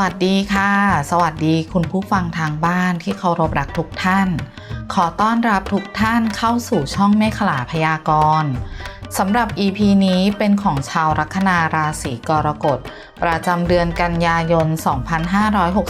วัสดีค่ะ สวัสดีคุณผู้ฟังทางบ้านที่เคารพรักทุกท่าน ขอต้อนรับทุกท่านเข้าสู่ช่องเมฆลาพยากรณ์สำหรับ EP นี้เป็นของชาวลัคนาราศีกรกฎ ประจำเดือนกันยายน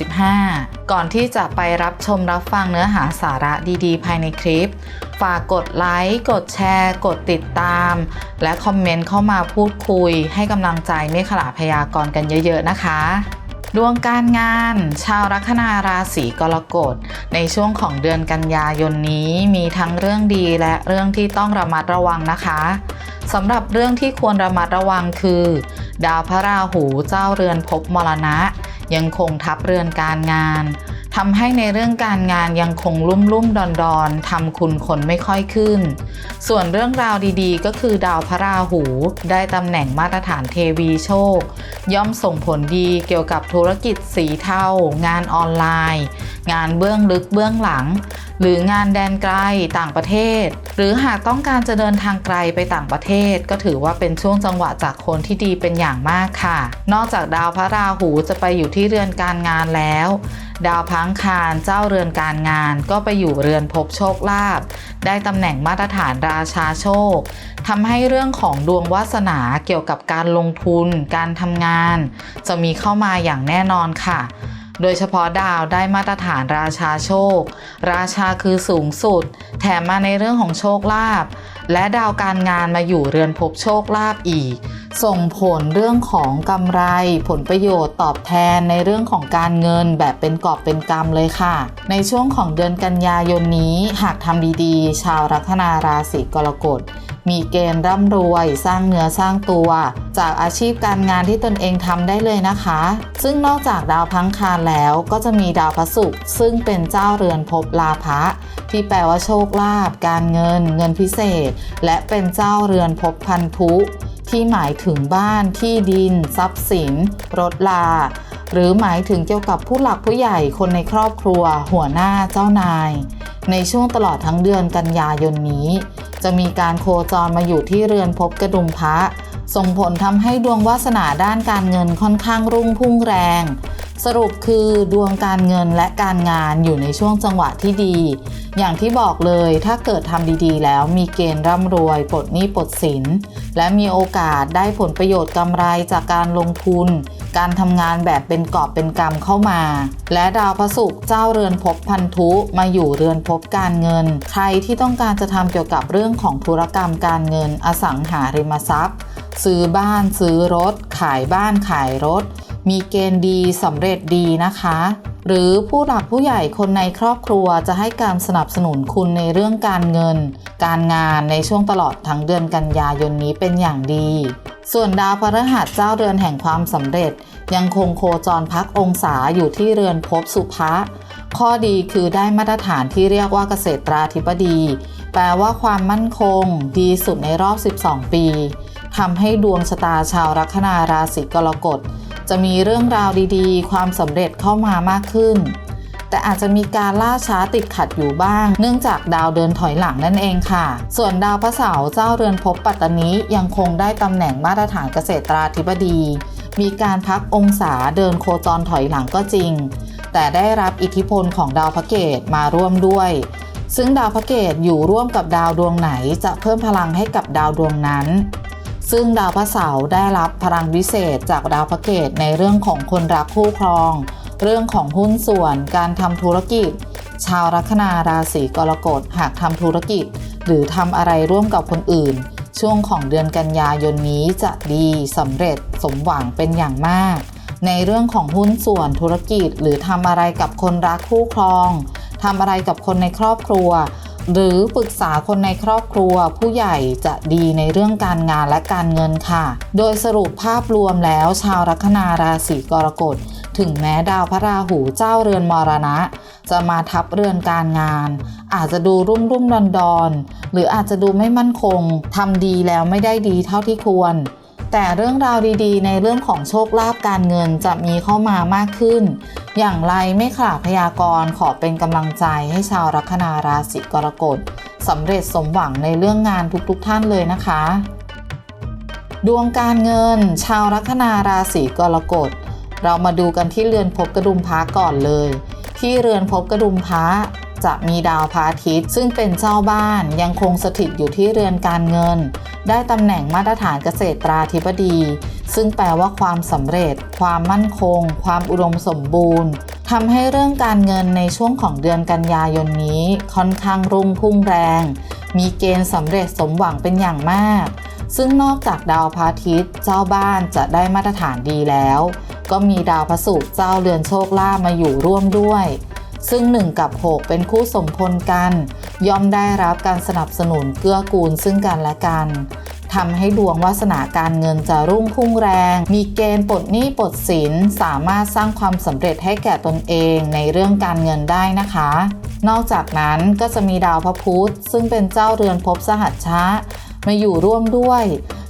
2565 ก่อนที่จะไปรับชมรับฟังเนื้อหาสาระดีๆ ภายในคลิป ฝากกดไลค์ กดแชร์ กดติดตาม และคอมเมนต์เข้ามาพูดคุยให้กำลังใจเมฆลาพยากรณ์กันเยอะ ๆ นะคะ ดวงการงาน ชาวลัคนาราศีกรกฎ ในช่วงของเดือนกันยายนนี้มีทั้งเรื่องดีและเรื่องที่ต้องระมัดระวังนะคะสำหรับเรื่องที่ควรระมัดระวังคือ ดาวพระราหูเจ้าเรือนภพมรณะ ยังคงทับเรือนการงาน ทำให้ในเรื่องการงานยังคงลุ่มลุ่มดอนดอนทำคุณคนไม่ค่อยขึ้น ส่วนเรื่องราวดีๆ ก็คือดาวพระราหู ได้ตำแหน่งมาตรฐานเทวีโชค ย่อมส่งผลดีเกี่ยวกับธุรกิจสีเทา งานออนไลน์ งานเบื้องลึกเบื้องหลัง หรืองานแดนไกลต่างประเทศ หรือหากต้องการจะเดินทางไกลไปต่างประเทศ ก็ถือว่าเป็นช่วงจังหวะจากคนที่ดีเป็นอย่างมากค่ะ นอกจากดาวพระราหูจะไปอยู่ที่เรือนการงานแล้ว ดาวพังคารเจ้าเรือนการงาน ก็ไปอยู่เรือนภพโชคลาภได้ตำแหน่งมาตรฐานราชาโชคทำให้เรื่องของดวงวาสนาเกี่ยวกับการลงทุน การทำงาน จะมีเข้ามาอย่างแน่นอนค่ะ โดยเฉพาะดาวได้มาตรฐานราชาโชค ราชาคือสูงสุด แถมมาในเรื่องของโชคลาภและดาวการงานมาอยู่เรือนภพโชคลาภอีก ส่งผลเรื่องของกำไร ผลประโยชน์ตอบแทนในเรื่องของการเงินแบบเป็นกอบเป็นกำเลยค่ะ ในช่วงของเดือนกันยายนนี้หากทำดีๆ ชาวลัคนาราศีกรกฎ มีเกณฑ์ร่ำรวย สร้างเนื้อสร้างตัว จากอาชีพการงานที่ตนเองทำได้เลยนะคะ ซึ่งนอกจากดาวพังคารแล้วก็จะมีดาวพระศุกร์ซึ่งเป็นเจ้าเรือนภพลาภะที่แปลว่าโชคลาภการเงิน เงินพิเศษ และเป็นเจ้าเรือนภพพันธุที่หมายถึงบ้านที่ดิน ทรัพย์สิน รถลา หรือหมายถึงเกี่ยวกับผู้หลักผู้ใหญ่คนในครอบครัว หัวหน้าเจ้านาย ในช่วงตลอดทั้งเดือนกันยายนนี้ จะมีการโคจรมาอยู่ที่เรือนภพกระดุมพระส่งผลทำให้ดวงวาสนาด้านการเงินค่อนข้างรุ่งพุ่งแรง สรุปคือดวงการเงินและการงานอยู่ในช่วงจังหวะที่ดี อย่างที่บอกเลยถ้าเกิดทำดีๆ แล้วมีเกณฑ์ร่ำรวยปลดหนี้ปลดสิน และมีโอกาสได้ผลประโยชน์กำไรจากการลงทุน การทำงานแบบเป็นกอบเป็นกำเข้ามา และดาวพระศุกร์เจ้าเรือนภพพันธุมาอยู่เรือนภพการเงิน ใครที่ต้องการจะทำเกี่ยวกับเรื่องของธุรกรรมการเงิน อสังหาริมทรัพย์ ซื้อบ้านซื้อรถ ขายบ้านขายรถ มีเกณฑ์ดีสำเร็จดีนะคะ หรือผู้หลักผู้ใหญ่คนในครอบครัวจะให้การสนับสนุนคุณในเรื่องการเงิน การงานในช่วงตลอดทั้งเดือนกันยายนนี้เป็นอย่างดี ส่วนดาวพฤหัสเจ้าเรือนแห่งความสำเร็จ ยังคงโคจรพักองศาอยู่ที่เรือนภพสุภะข้อดีคือได้มาตรฐานที่เรียกว่าเกษตราธิบดี แปลว่าความมั่นคง ดีสุดในรอบ 12 ปีทำให้ดวงชะตาชาวลัคนาราศีกรกฎ จะมีเรื่องราวดีๆ ความสำเร็จเข้ามามากขึ้น แต่อาจจะมีการล่าช้าติดขัดอยู่บ้าง เนื่องจากดาวเดินถอยหลังนั่นเองค่ะ ส่วนดาวพระเสาร์เจ้าเรือนภพปัตตานียังคงได้ตำแหน่งมาตรฐานเกษตราธิบดี มีการพักองศาเดินโคจรถอยหลังก็จริง แต่ได้รับอิทธิพลของดาวพระเกตมาร่วมด้วยซึ่งดาวพระเกตอยู่ร่วมกับดาวดวงไหนจะเพิ่มพลังให้กับดาวดวงนั้น ซึ่งดาวพระเสาร์ได้รับพลังวิเศษจากดาวพระเกตในเรื่องของคนรักคู่ครอง เรื่องของหุ้นส่วน การทำธุรกิจ ชาวลัคนาราศีกรกฎหากทำธุรกิจ หรือทำอะไรร่วมกับคนอื่น ช่วงของเดือนกันยายนนี้จะดีสำเร็จสมหวังเป็นอย่างมาก ในเรื่องของหุ้นส่วนธุรกิจ หรือทำอะไรกับคนรักคู่ครองทำอะไรกับคนในครอบครัว หรือปรึกษาคนในครอบครัวผู้ใหญ่จะดีในเรื่องการงานและการเงินค่ะ โดยสรุปภาพรวมแล้วชาวลัคนาราศีกรกฎ ถึงแม้ดาวพระราหูเจ้าเรือนมรณะ จะมาทับเรือนการงาน อาจจะดูรุ่มรุ่มดอนดอนหรืออาจจะดูไม่มั่นคงทำดีแล้วไม่ได้ดีเท่าที่ควร แต่เรื่องราวดีๆ ในเรื่องของโชคลาภการเงินจะมีเข้ามามากขึ้น อย่างไรไม่ขาดพยากรณ์ขอเป็นกำลังใจให้ชาวลัคนาราศีกรกฎสำเร็จสมหวังในเรื่องงานทุกๆทท่านเลยนะคะ ดวงการเงิน ชาวลัคนาราศีกรกฎเรามาดูกันที่เรือนภพกระดุมพระก่อนเลย ที่เรือนภพกระดุมพระจะมีดาวพระอาทิตย์ซึ่งเป็นเจ้าบ้านยังคงสถิตอยู่ที่เรือนการเงิน ได้ตำแหน่งมาตรฐานเกษตราธิบดี ซึ่งแปลว่าความสำเร็จ ความมั่นคง ความอุดมสมบูรณ์ทำให้เรื่องการเงินในช่วงของเดือนกันยายนนี้ค่อนข้างรุ่งพุ่งแรง มีเกณฑ์สำเร็จสมหวังเป็นอย่างมาก ซึ่งนอกจากดาวพระอาทิตย์เจ้าบ้านจะได้มาตรฐานดีแล้ว ก็มีดาวพระศุกร์เจ้าเรือนโชคลาภมาอยู่ร่วมด้วย ซึ่ง 1 กับ 6 เป็นคู่สมพลกัน ย่อมได้รับการสนับสนุนเกื้อกูลซึ่งกันและกันทำให้ดวงวาสนาการเงินจะรุ่งพุ่งแรง มีเกณฑ์ปลดหนี้ปลดสิน สามารถสร้างความสำเร็จให้แก่ตนเองในเรื่องการเงินได้นะคะ นอกจากนั้นก็จะมีดาวพระพุธซึ่งเป็นเจ้าเรือนภพสหัชชะมาอยู่ร่วมด้วย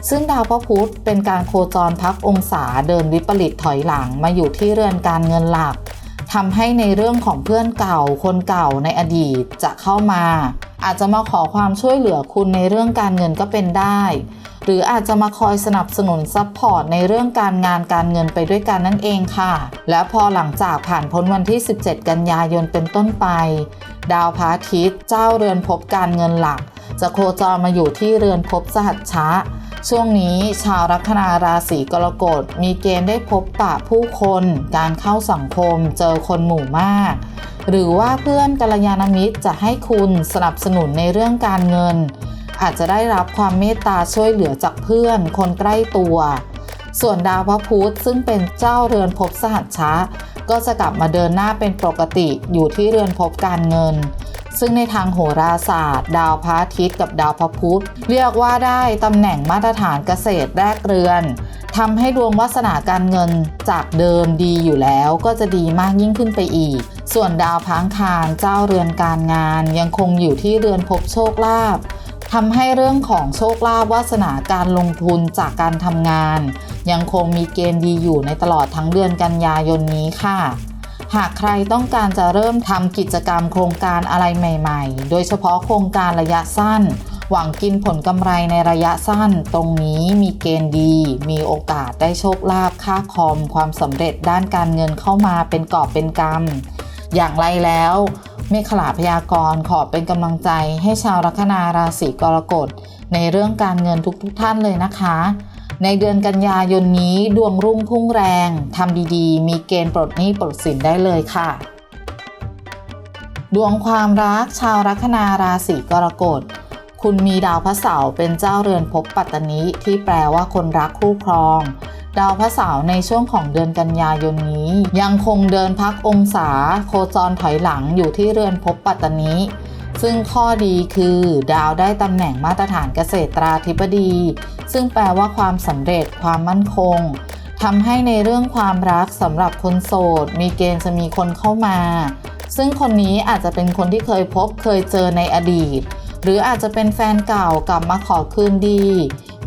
ซึ่งดาวพระพุธเป็นการโคจรพักองศาเดินวิปริตถอยหลังมาอยู่ที่เรือนการเงินหลัก ทำให้ในเรื่องของเพื่อนเก่า คนเก่าในอดีตจะเข้ามา อาจจะมาขอความช่วยเหลือคุณในเรื่องการเงินก็เป็นได้ หรืออาจจะมาคอยสนับสนุนซัพพอร์ตในเรื่องการงานการเงินไปด้วยกันนั่นเองค่ะ และพอหลังจากผ่านพ้นวันที่ 17 กันยายนเป็นต้นไป ดาวพระอาทิตย์เจ้าเรือนภพการเงินหลัก จะโคจรมาอยู่ที่เรือนภพสหัชชะ ช่วงนี้ชาวลัคนาราศีกรกฎมีเกณฑ์ได้พบปะผู้คน การเข้าสังคมเจอคนหมู่มาก หรือว่าเพื่อนกัลยาณมิตรจะให้คุณสนับสนุนในเรื่องการเงิน อาจจะได้รับความเมตตาช่วยเหลือจากเพื่อน คนใกล้ตัว ส่วนดาวพระพุธซึ่งเป็นเจ้าเรือนภพสหัชชะก็จะกลับมาเดินหน้าเป็นปกติอยู่ที่เรือนภพการเงิน ซึ่งในทางโหราศาสตร์ ดาวพระอาทิตย์กับดาวพระพุธเรียกว่าได้ตำแหน่งมาตรฐานเกษตรแรกเรือนทำให้ดวงวาสนาการเงินจากเดิมดีอยู่แล้วก็จะดีมากยิ่งขึ้นไปอีก ส่วนดาวพังคารเจ้าเรือนการงาน ยังคงอยู่ที่เรือนภพโชคลาภทำให้เรื่องของโชคลาภวาสนาการลงทุนจากการทำงาน ยังคงมีเกณฑ์ดีอยู่ในตลอดทั้งเดือนกันยายนนี้ค่ะ หากใครต้องการจะเริ่มทำกิจกรรมโครงการอะไรใหม่ๆ โดยเฉพาะโครงการระยะสั้น หวังกินผลกำไรในระยะสั้น ตรงนี้มีเกณฑ์ดี มีโอกาสได้โชคลาภค่าคอม ความสำเร็จด้านการเงินเข้ามาเป็นกอบเป็นกำอย่างไรแล้วเมฆขลาพยากรขอเป็นกำลังใจให้ชาวลัคนาราศีกรกฎในเรื่องการเงินทุกๆทท่านเลยนะคะ ในเดือนกันยายนนี้ดวงรุ่งพุ่งแรงทำดีๆ มีเกณฑ์ปลดหนี้ปลดสินได้เลยค่ะ ดวงความรักชาวลัคนาราศีกรกฎคุณมีดาวพระเสาร์เป็นเจ้าเรือนภพปัตตนิที่แปลว่าคนรักคู่ครอง ดาวพระเสาร์ในช่วงของเดือนกันยายนนี้ ยังคงเดินพักองศาโคจรถอยหลังอยู่ที่เรือนภพปัตตนิซึ่งข้อดีคือ ดาวได้ตำแหน่งมาตรฐานเกษตราธิบดี ซึ่งแปลว่าความสำเร็จความมั่นคงทำให้ในเรื่องความรักสำหรับคนโสด มีเกณฑ์จะมีคนเข้ามา ซึ่งคนนี้อาจจะเป็นคนที่เคยพบเคยเจอในอดีต หรืออาจจะเป็นแฟนเก่ากลับมาขอคืนดี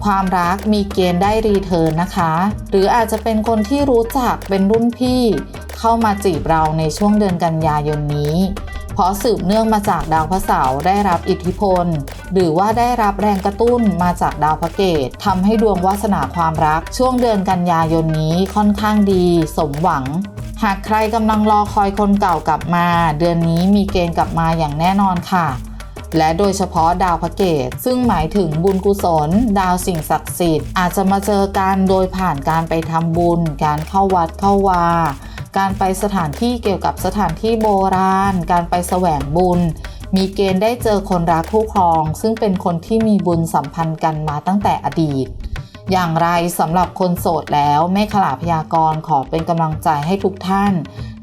ความรักมีเกณฑ์ได้รีเทิร์นนะคะ หรืออาจจะเป็นคนที่รู้จักเป็นรุ่นพี่ เข้ามาจีบเราในช่วงเดือนกันยายนนี้ เพราะสืบเนื่องมาจากดาวพระเสาร์ได้รับอิทธิพล หรือว่าได้รับแรงกระตุ้นมาจากดาวพระเกตทำให้ดวงวาสนาความรัก ช่วงเดือนกันยายนนี้ค่อนข้างดี สมหวัง หากใครกำลังรอคอยคนเก่ากลับมา เดือนนี้มีเกณฑ์กลับมาอย่างแน่นอนค่ะและโดยเฉพาะดาวพระเกตซึ่งหมายถึงบุญกุศล ดาวสิ่งศักดิ์สิทธิ์อาจจะมาเจอกันโดยผ่านการไปทำบุญ การเข้าวัดเข้าวา การไปสถานที่เกี่ยวกับสถานที่โบราณ การไปแสวงบุญ มีเกณฑ์ได้เจอคนรักคู่ครอง ซึ่งเป็นคนที่มีบุญสัมพันธ์กันมาตั้งแต่อดีต อย่างไรสำหรับคนโสดแล้วแม่ขลาพยากรขอเป็นกำลังใจให้ทุกท่าน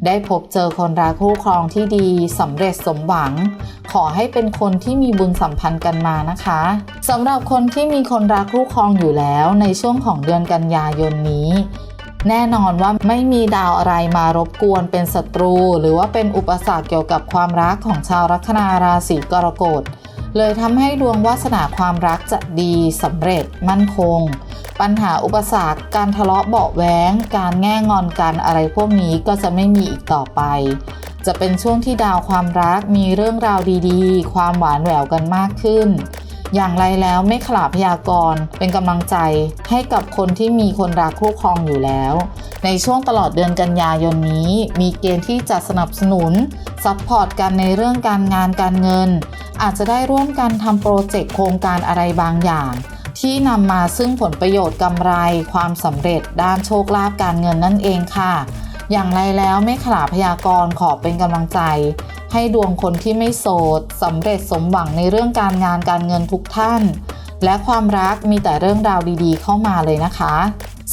ได้พบเจอคนรักคู่ครองที่ดีสำเร็จสมหวัง ขอให้เป็นคนที่มีบุญสัมพันธ์กันมานะคะสำหรับคนที่มีคนรักคู่ครองอยู่แล้วในช่วงของเดือนกันยายนนี้ แน่นอนว่าไม่มีดาวอะไรมารบกวนเป็นศัตรู หรือว่าเป็นอุปสรรคเกี่ยวกับความรักของชาวลัคนาราศีกรกฎเลยทำให้ดวงวาสนาความรักจะดีสำเร็จมั่นคง ปัญหาอุปสรรคการทะเลาะเบาะแว้งการแง่งอนกันอะไรพวกนี้ก็จะไม่มีอีกต่อไป จะเป็นช่วงที่ดาวความรักมีเรื่องราวดีๆ ความหวานแหววกันมากขึ้น อย่างไรแล้วไม่ขลาพยากรณ์เป็นกำลังใจให้กับคนที่มีคนรักคู่ครองอยู่แล้ว ในช่วงตลอดเดือนกันยายนนี้ มีเกณฑ์ที่จะสนับสนุนซัพพอร์ตกันในเรื่องการงานการเงิน อาจจะได้ร่วมกันทำโปรเจกต์โครงการอะไรบางอย่าง ที่นำมาซึ่งผลประโยชน์กำไร ความสำเร็จด้านโชคลาภการเงินนั่นเองค่ะ อย่างไรแล้วไม่ขลาพยากรณ์ขอเป็นกำลังใจ ให้ดวงคนที่ไม่โสดสำเร็จสมหวังในเรื่องการงานการเงินทุกท่าน และความรักมีแต่เรื่องราวดีๆ เข้ามาเลยนะคะ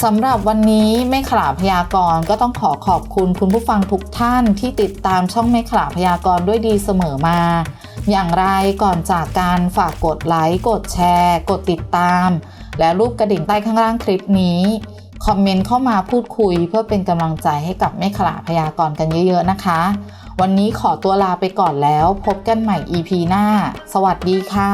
สำหรับวันนี้ไม่ขลาพยากรณ์ก็ต้องขอขอบคุณคุณผู้ฟังทุกท่านที่ติดตามช่องไม่ขลาพยากรณ์ด้วยดีเสมอมา อย่างไรก่อนจากการฝากกดไลค์กดแชร์ กดติดตาม และรูปกระดิ่งใต้ข้างล่างคลิปนี้คอมเมนต์เข้ามาพูดคุยเพื่อเป็นกำลังใจให้กับไม่ขลาพยากรณ์กันเยอะๆนะคะ วันนี้ขอตัวลาไปก่อนแล้ว พบกันใหม่ EP หน้า สวัสดีค่ะ